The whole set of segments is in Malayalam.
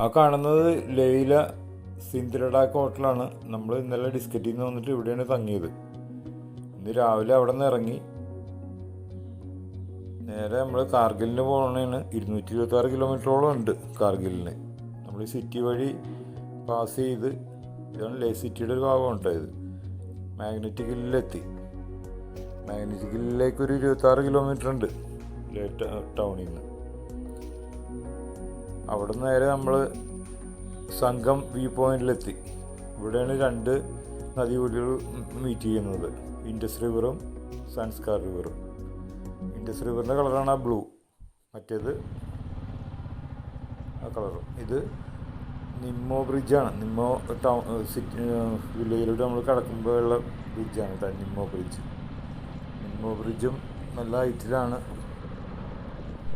ആ കാണുന്നത് ലൈല സിന്ദരഡാക്ക് ഹോട്ടലാണ്. നമ്മൾ ഇന്നലെ ഡിസ്കറ്റിൽ നിന്ന് വന്നിട്ട് ഇവിടെയാണ് തങ്ങിയത്. ഇന്ന് രാവിലെ അവിടെ നിന്ന് ഇറങ്ങി. നേരെ നമ്മൾ കാർഗിലിന് പോകണേണ് ഇരുന്നൂറ്റി ഇരുപത്തി ആറ് കിലോമീറ്ററോളം ഉണ്ട് കാർഗിലിന്. നമ്മൾ സിറ്റി വഴി പാസ് ചെയ്ത് ഇതാണ് ലേ സിറ്റിയുടെ ഒരു ഭാഗം ഉണ്ടായത് മാഗ്നറ്റിക് ഹില്ലിലെത്തി. മാഗ്നറ്റിക് ഹില്ലിലേക്ക് ഒരു ഇരുപത്തി ആറ് കിലോമീറ്റർ ഉണ്ട്. ലേ ടൗണിൽ നിന്ന് അവിടെ നിന്ന് നേരെ നമ്മൾ സംഘം വ്യൂ പോയിന്റിലെത്തി ഇവിടെയാണ് രണ്ട് നദികൂടികൾ മീറ്റ് ചെയ്യുന്നത്. ഇൻഡസ് റിവറും സൺസ്കാർ റിവറും ഇൻഡസ് റിവറിന്റെ കളറാണ് ആ ബ്ലൂ മറ്റേത് ആ കളറും ഇത് നിമ്മോ ബ്രിഡ്ജാണ് നിമ്മോ ടൗൺ സിറ്റി വില്ലേജിലൂടെ നമ്മൾ കടക്കുമ്പോഴുള്ള ബ്രിഡ്ജാണ് കേട്ടോ നിമ്മോ ബ്രിഡ്ജ് നിമ്മോ ബ്രിഡ്ജും നല്ല ഹൈറ്റിലാണ്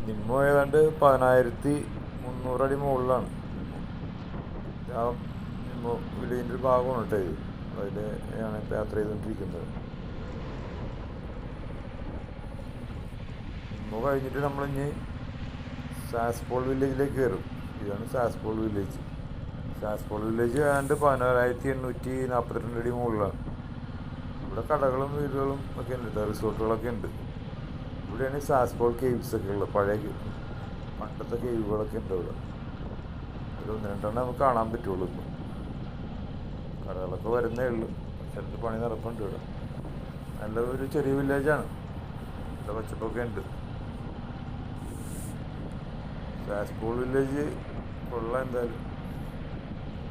നിമ്മോ ഏതാണ്ട് പതിനായിരത്തി മുന്നൂറടി മുകളിലാണ്. നിമ്മോ വില്ലേജിന്റെ ഒരു ഭാഗമാണ് കേട്ടോ ഇത്. അതിലാണ് ഇപ്പോൾ യാത്ര ചെയ്തുകൊണ്ടിരിക്കുന്നത്. ഇന്ന് കഴിഞ്ഞിട്ട് നമ്മളിനി സാസ്പോൾ വില്ലേജിലേക്ക് കയറും. ഇതാണ് Saspol village. Saspol village and പതിനാറായിരത്തി എണ്ണൂറ്റി നാൽപ്പത്തിരണ്ട് അടി മുകളിലാണ്. ഇവിടെ കടകളും വീടുകളും ഒക്കെ ഉണ്ട് റിസോർട്ടുകളൊക്കെ ഉണ്ട്. ഇവിടെയാണ് സാസ്പോൾ കേവ്സ് ഒക്കെ ഉള്ളത് പഴയ. പണ്ടത്തെ കേവുകളൊക്കെ ഉണ്ട് ഇവിടെ ഒരു ഒന്ന് രണ്ടെണ്ണം നമുക്ക് കാണാൻ പറ്റുള്ളൂ ഇപ്പം. കടകളൊക്കെ വരുന്നേ ഉള്ളൂ. ചിലത് പണി നടപ്പുണ്ട് ഇവിടെ. നല്ല ഒരു ചെറിയ വില്ലേജാണ് നല്ല പച്ചപ്പൊക്കെ ഉണ്ട്. സ്കൂൾ വില്ലേജ് കൊള്ളാം എന്തായാലും.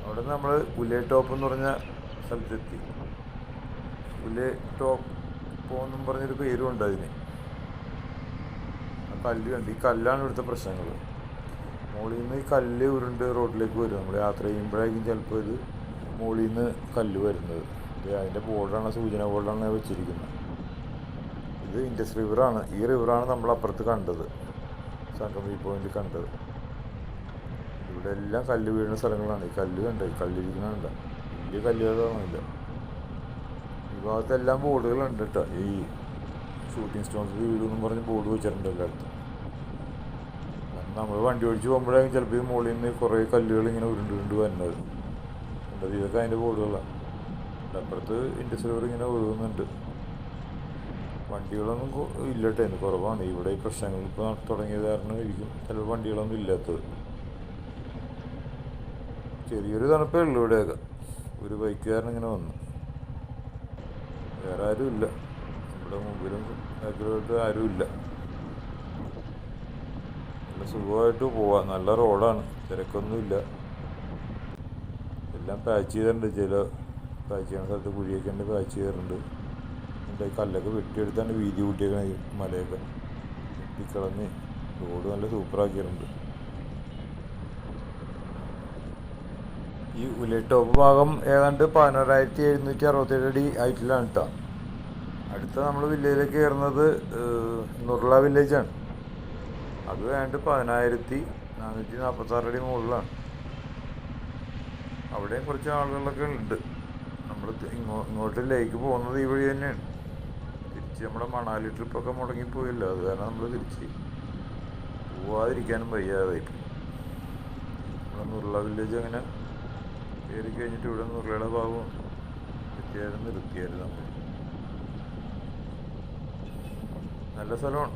അവിടെ നമ്മൾ ഉലേ ടോപ്പ് എന്ന് പറഞ്ഞ സ്ഥലത്തെത്തി. ഉലേ ടോപ്പ് എന്നും പറഞ്ഞൊരു പേരും ഉണ്ട് അതിന്. കല്ല് കണ്ട്. ഈ കല്ലാണ് ഇവിടുത്തെ പ്രശ്നങ്ങൾ മുകളിൽ നിന്ന് ഈ കല്ല് ഉരുണ്ട് റോഡിലേക്ക് വരും. നമ്മൾ യാത്ര ചെയ്യുമ്പോഴായിരിക്കും ചിലപ്പോൾ ഇത് മുകളിൽ നിന്ന് കല്ല് വരുന്നത്. ഇത് അതിന്റെ ബോർഡാണ് സൂചന ബോർഡാണ് വെച്ചിരിക്കുന്നത്. ഇത് ഇൻഡസ് റിവറാണ്. ഈ റിവറാണ് നമ്മൾ അപ്പുറത്ത് കണ്ടത്. സംഗം വ്യൂ പോയിന്റ് കണ്ടത്. ഇവിടെ എല്ലാം കല്ല് വീഴുന്ന സ്ഥലങ്ങളാണ്. ഈ കല്ല് കണ്ട? ഈ കല്ലിരിക്കുന്നുണ്ട് വലിയ കല്ലുകളൊന്നുമില്ല ഈ ഭാഗത്തെല്ലാം ബോർഡുകളുണ്ട് കേട്ടോ. ഈ ഷൂട്ടിംഗ് സ്റ്റോൺസ് വീടെന്നും പറഞ്ഞ് ബോർഡ് വെച്ചിട്ടുണ്ട് എല്ലായിടത്തും. നമ്മൾ വണ്ടി ഓടിച്ച് പോകുമ്പോഴാണ് ചിലപ്പോൾ ഈ മുകളിൽ നിന്ന് കുറേ കല്ലുകൾ ഇങ്ങനെ ഉരുണ്ട് ഉരുണ്ട് വരുന്നത്. കണ്ടത് ഇതൊക്കെ അതിന്റെ ബോർഡുകളാണ് അപ്പുറത്ത് ഇൻഡസ് റിവർ ഇങ്ങനെ ഒഴുകുന്നുണ്ട്. വണ്ടികളൊന്നും ഇല്ലട്ടെ അതിന് കുറവാണ്. ഇവിടെ ഈ പ്രശ്നങ്ങൾ ഇപ്പോൾ തുടങ്ങിയത് കാരണം ആയിരിക്കും ചില വണ്ടികളൊന്നും ഇല്ലാത്തത്. ചെറിയൊരു തണുപ്പേ ഉള്ളൂ ഇവിടെയൊക്കെ. ഒരു ബൈക്കുകാരൻ ഇങ്ങനെ വന്നു. വേറെ ആരും ഇല്ല. നമ്മുടെ മുമ്പിലും ബാക്കിലോട്ട് ആരുമില്ല നല്ല സുഖമായിട്ട് പോവാം. നല്ല റോഡാണ്. തിരക്കൊന്നുമില്ല. എല്ലാം പാച്ച് ചെയ്തിട്ടുണ്ട്. ചില പാച്ച് ചെയ്യുന്ന സ്ഥലത്ത് കുഴിയൊക്കെ ഉണ്ട് പാച്ച് ചെയ്തിട്ടുണ്ട്. ഈ കല്ലൊക്കെ വെട്ടിയെടുത്താണ് വീതി കൂട്ടിയേക്കണ ഈ മലയൊക്കെ. വെട്ടിക്കളഞ്ഞ് റോഡ് നല്ല സൂപ്പറാക്കിയിട്ടുണ്ട്. ഈ ഉലട്ടോപ്പ് ഭാഗം ഏതാണ്ട് പതിനോരായിരത്തി എഴുന്നൂറ്റി അറുപത്തേഴ് അടി ഹൈറ്റിലാണ് കേട്ടോ അടുത്ത നമ്മൾ വില്ലേജിലേക്ക് കയറുന്നത് നുർള വില്ലേജാണ്. അത് വേണ്ട പതിനായിരത്തി നാനൂറ്റി നാൽപ്പത്താറടി മുകളിലാണ്. അവിടെയും കുറച്ച് ആളുകളൊക്കെ ഉണ്ട്. നമ്മൾ ഇങ്ങോ ഇങ്ങോട്ട് ലേക്ക് പോകുന്നത് ഈ വഴി തന്നെയാണ്. തിരിച്ച് നമ്മുടെ മണാലി ട്രിപ്പൊക്കെ മുടങ്ങിപ്പോയില്ല അത് കാരണം നമ്മൾ തിരിച്ച് പോവാതിരിക്കാനും വയ്യാതായി നമ്മുടെ നുർള വില്ലേജ് അങ്ങനെ കയറി കഴിഞ്ഞിട്ട് ഇവിടെ നുർളയുടെ ഭാഗം എത്തിയായിരുന്നു നിർത്തിയായിരുന്നു നമ്മൾ നല്ല സ്ഥലമാണ്.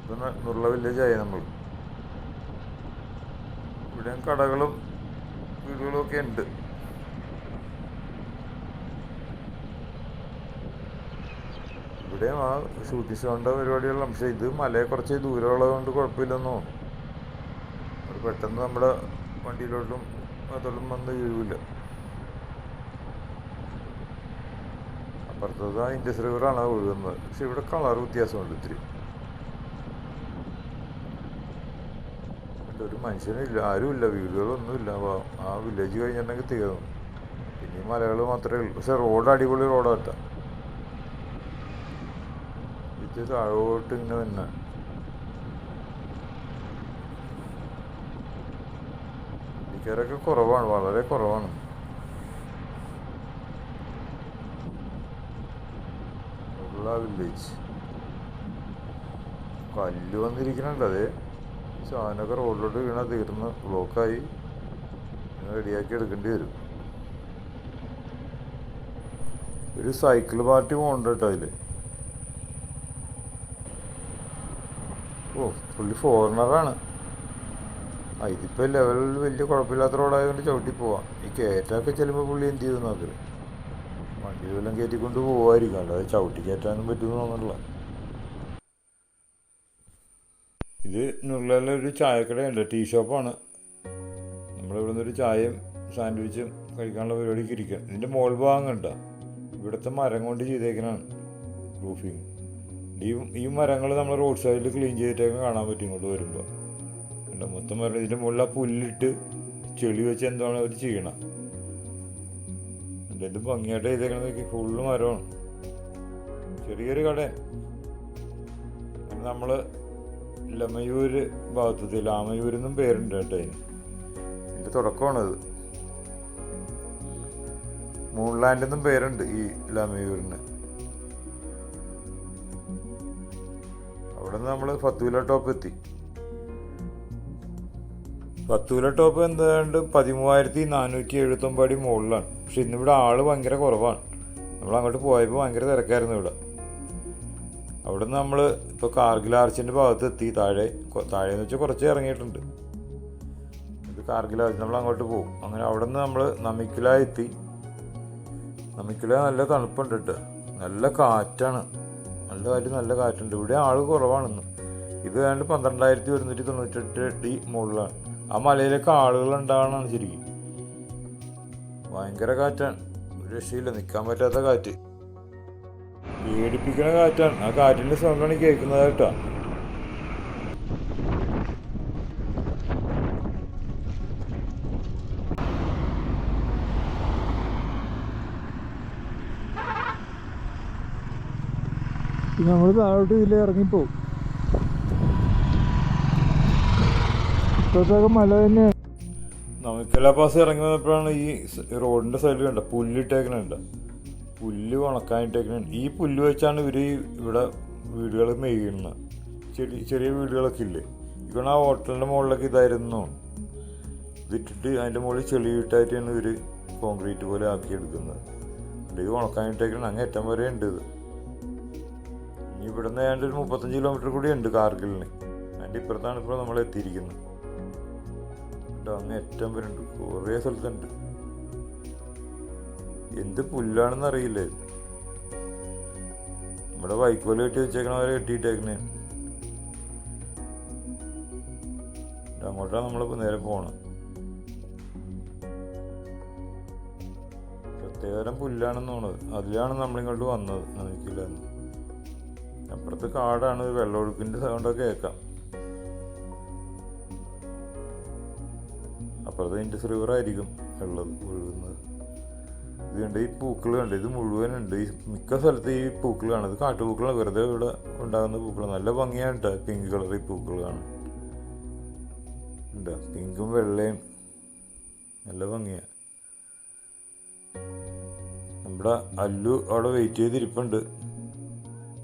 ഇപ്പം നുള്ള വില്ലേജായി നമ്മൾ. ഇവിടെ കടകളും വീടുകളും ഒക്കെ ഉണ്ട്. ഇവിടെയും ആ ഷൂട്ടിംഗ് സ്റ്റോണിന്റെ പരിപാടികളാണ്. പക്ഷേ ഇത് മലയെ കുറച്ച് ദൂരമുള്ളതുകൊണ്ട് കുഴപ്പമില്ലെന്നോ. പെട്ടെന്ന് നമ്മുടെ വണ്ടിയിലോട്ടും അതോടും വന്ന് വീഴില്ല അപ്പുറത്തത് ആ ഇൻഡസ് റിവറാണ് ഒഴുകുന്നത്. പക്ഷെ ഇവിടെ കളർ വ്യത്യാസമുണ്ട് ഇത്തിരി. ഒരു മനുഷ്യനില്ല ആരുമില്ല വീടുകളൊന്നുമില്ല. അപ്പോൾ ആ വില്ലേജ് കഴിഞ്ഞിട്ടുണ്ടെങ്കിൽ തീർന്നു. പിന്നെ മലകൾ മാത്രമേ ഉള്ളൂ. പക്ഷെ റോഡ് അടിപൊളി റോഡാട്ടാ ഇത് താഴോട്ട് ഇങ്ങനെ തന്നെ ഇക്കാരൊക്കെ കുറവാണ് വളരെ കുറവാണ് ഉള്ള വില്ലേജ് കല്ല് വന്നിരിക്കുന്നുണ്ട് അതെ. സാധനമൊക്കെ റോഡിലോട്ട് വീണാൽ തീർന്ന് ബ്ലോക്കായി. റെഡിയാക്കി എടുക്കേണ്ടി വരും. ഒരു സൈക്കിൾ പാർട്ടി പോകണ്ട കേട്ടോ അതിൽ ഓ പുള്ളി ഫോറിനറാണ്. ഇതിപ്പോൾ ലെവലിൽ വലിയ കുഴപ്പമില്ലാത്ത റോഡായതുകൊണ്ട് ചവിട്ടി പോവാം. ഈ കയറ്റമൊക്കെ ചെല്ലുമ്പോൾ പുള്ളി എന്ത് ചെയ്തു നോക്കൽ വണ്ടി വല്ലതും കയറ്റിക്കൊണ്ട് പോകുമായിരിക്കും അല്ലാതെ ചവിട്ടി കയറ്റാനും പറ്റുമെന്ന് തോന്നുന്നില്ല. ഇത് നുള്ളയിലെ ഒരു ചായക്കടയുണ്ട്. ടീ ഷോപ്പാണ്. നമ്മളിവിടെ നിന്നൊരു ചായയും സാൻഡ്വിച്ചും കഴിക്കാനുള്ള പരിപാടിക്ക് ഇരിക്കുക ഇതിന്റെ മോൾ ഭാഗം കണ്ട ഇവിടുത്തെ മരം കൊണ്ട് ചെയ്തേക്കണാണ് റൂഫിങ് ഈ ഈ മരങ്ങൾ നമ്മൾ റോഡ് സൈഡിൽ ക്ലീൻ ചെയ്തിട്ടൊക്കെ കാണാൻ പറ്റും ഇങ്ങോട്ട് വരുമ്പോൾ മൊത്തം മരം. ഇതിന്റെ മുകളിൽ ആ പുല്ലിട്ട് ചെളി വെച്ച് എന്താണ് അവർ ചെയ്യണം. എന്ത് ഭംഗിയായിട്ട് ചെയ്തേക്കണത് നോക്കി. ഫുള്ള് മരമാണ്. ചെറിയൊരു കട നമ്മൾ ലമയൂര് ഭാഗത്തെത്തി ലാമയൂർ എന്നും പേരുണ്ട് കേട്ടോ ഇതിന്റെ തുടക്കമാണത്. മൂൺലാൻഡ് എന്നും പേരുണ്ട് ഈ ലമയൂരിന്. അവിടെ നിന്ന് നമ്മൾ ഫത്തൂല ടോപ്പ് എത്തി. ഫത്തൂല ടോപ്പ് എന്താണ്ട് പതിമൂവായിരത്തി നാനൂറ്റി എഴുപത്തൊമ്പത് അടി മുകളിലാണ്. പക്ഷെ ഇന്നിവിടെ ആൾ ഭയങ്കര കുറവാണ്. നമ്മൾ അങ്ങോട്ട് പോയപ്പോൾ ഭയങ്കര തിരക്കായിരുന്നു ഇവിടെ. അവിടെ നിന്ന് നമ്മൾ ഇപ്പോൾ കാർഗിൽ ആർച്ചിന്റെ ഭാഗത്ത് എത്തി. താഴെ താഴെ താഴെന്ന് വെച്ചാൽ കുറച്ച് ഇറങ്ങിയിട്ടുണ്ട്. ഇത് കാർഗിൽ ആർച്ച് നമ്മൾ അങ്ങോട്ട് പോകും അങ്ങനെ അവിടെ നിന്ന് നമ്മൾ നമിക്കില എത്തി. നമിക്കില നല്ല തണുപ്പുണ്ട് കേട്ടോ. നല്ല കാറ്റാണ്. നല്ല കാറ്റ് നല്ല കാറ്റുണ്ട്. ഇവിടെ ആൾ കുറവാണെന്ന്. ഇത് ഏതാണ്ട് പന്ത്രണ്ടായിരത്തി ഒരുന്നൂറ്റി തൊണ്ണൂറ്റെട്ട് അടി മുകളിലാണ്. ആ മലയിലൊക്കെ ആളുകൾ ഉണ്ടാവണമെന്ന് ശരിക്കും. ഭയങ്കര കാറ്റാണ്. ഒരു രക്ഷയില്ല നിൽക്കാൻ പറ്റാത്ത കാറ്റ്. പേടിപ്പിക്കുന്ന കാറ്റാണ്. ആ കാറ്റിന്റെ സൗണ്ടാണ് കേൾക്കുന്നത് കേട്ടോ. നമ്മൾ താഴോട്ട് ഇതിൽ ഇറങ്ങിപ്പോവും ഇപ്പോഴത്തേക്ക് മല തന്നെ നമുക്കെല്ലാ പാസ് ഇറങ്ങി വന്നപ്പോഴാണ് ഈ റോഡിന്റെ സൈഡിൽ കണ്ട പുല്ലിട്ടേക്കണുണ്ട് പുല്ല് ഉണക്കാനിട്ടേക്കണ ഈ പുല്ല് വെച്ചാണ് ഇവർ ഇവിടെ വീടുകൾ മെയ്യുന്നത് ചെറിയ ചെറിയ വീടുകളൊക്കെ ഇല്ലേ? ഇവിടെ ആ ഹോട്ടലിന്റെ മുകളിലൊക്കെ ഇതായിരുന്നു. ഇതിട്ടിട്ട് അതിന്റെ മുകളിൽ ചെളിയിട്ടായിട്ടാണ് ഇവർ കോൺക്രീറ്റ് പോലെ ആക്കി ആക്കിയെടുക്കുന്നത്. ഇത് ഉണക്കാനിട്ടേക്കണം അങ്ങ് ഏറ്റവും വരെ ഉണ്ട് ഇത്. ഇനി ഇവിടുന്ന് ഏതാണ്ട് ഒരു മുപ്പത്തഞ്ച് കിലോമീറ്റർ കൂടി ഉണ്ട് കാർഗിലിന്. അതിന്റെ ഇപ്പുറത്താണ് ഇപ്പോൾ നമ്മൾ എത്തിയിരിക്കുന്നത്. കേട്ടോ അങ്ങ് ഏറ്റവും വരുന്നുണ്ട് കുറേ സ്ഥലത്തുണ്ട്. എന്ത് പുല്ലാണെന്ന് അറിയില്ലേ. നമ്മുടെ വൈക്കോൽ കെട്ടി വെച്ചേക്കണവരെ കെട്ടിയിട്ടേക്കണേ. അങ്ങോട്ടാണ് നമ്മളിപ്പോൾ നേരെ പോണം. പ്രത്യേകതരം പുല്ലാണെന്ന് തോന്നുന്നത് അതിലാണ് നമ്മളിങ്ങോട്ട് വന്നത്. നമുക്കില്ല അപ്പുറത്ത് കാടാണ്. വെള്ളമൊഴുക്കിന്റെ സൗണ്ടൊക്കെ കേൾക്കാം. അപ്പുറത്ത് ഇൻഡസ് റിവർ ആയിരിക്കും ഉള്ളത് ഒഴുകുന്നത് ഇത് കണ്ട് ഈ പൂക്കൾ കണ്ട് ഇത് മുഴുവനുണ്ട് ഈ മിക്ക സ്ഥലത്ത് ഈ പൂക്കൾ കാണും. ഇത് കാട്ടുപൂക്കളാണ്. വെറുതെ ഇവിടെ ഉണ്ടാകുന്ന പൂക്കൾ നല്ല ഭംഗിയാണ് കേട്ടോ പിങ്ക് കളർ ഈ പൂക്കൾ കാണും ഉണ്ടോ? പിങ്കും വെള്ളയും. നല്ല ഭംഗിയാണ് നമ്മുടെ അല്ലു അവിടെ വെയിറ്റ് ചെയ്തിരിപ്പുണ്ട്.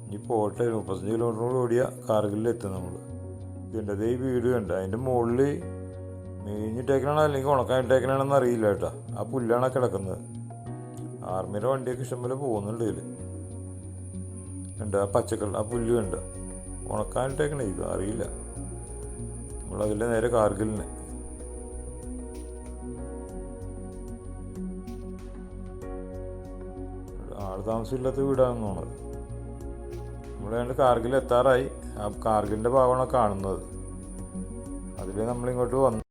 ഇനി പോട്ടെ. മുപ്പത്തഞ്ച് കിലോമീറ്റർ ഓടിയ കാർഗിലെത്തും നമ്മൾ ഇതിന്റെ ഈ വീട് കണ്ട. അതിന്റെ മുകളിൽ മേഞ്ഞിട്ടേക്കണോ അല്ലെങ്കിൽ ഉണക്കാനിട്ടേക്കണെന്ന് അറിയില്ല കേട്ടോ. ആ പുല്ലാണ് കിടക്കുന്നത്. ആർമിയുടെ വണ്ടിയൊക്കെ ഇഷ്ടംപോലെ പോകുന്നുണ്ട് ഇതിൽ ഉണ്ട് ആ പച്ചക്കറി ആ പുല്ല് ഉണ്ട് ഉണക്കാനിട്ടേക്കണേ ഇത് അറിയില്ല. നമ്മളതിന്റെ നേരെ കാർഗിലിന്. ആൾ താമസമില്ലാത്ത വീടാണെന്ന് തോന്നുന്നത്. നമ്മൾ കാർഗിൽ എത്താറായി ആ കാർഗിലിന്റെ ഭാഗമാണ് കാണുന്നത്. അതിലേ നമ്മളിങ്ങോട്ട് വന്നു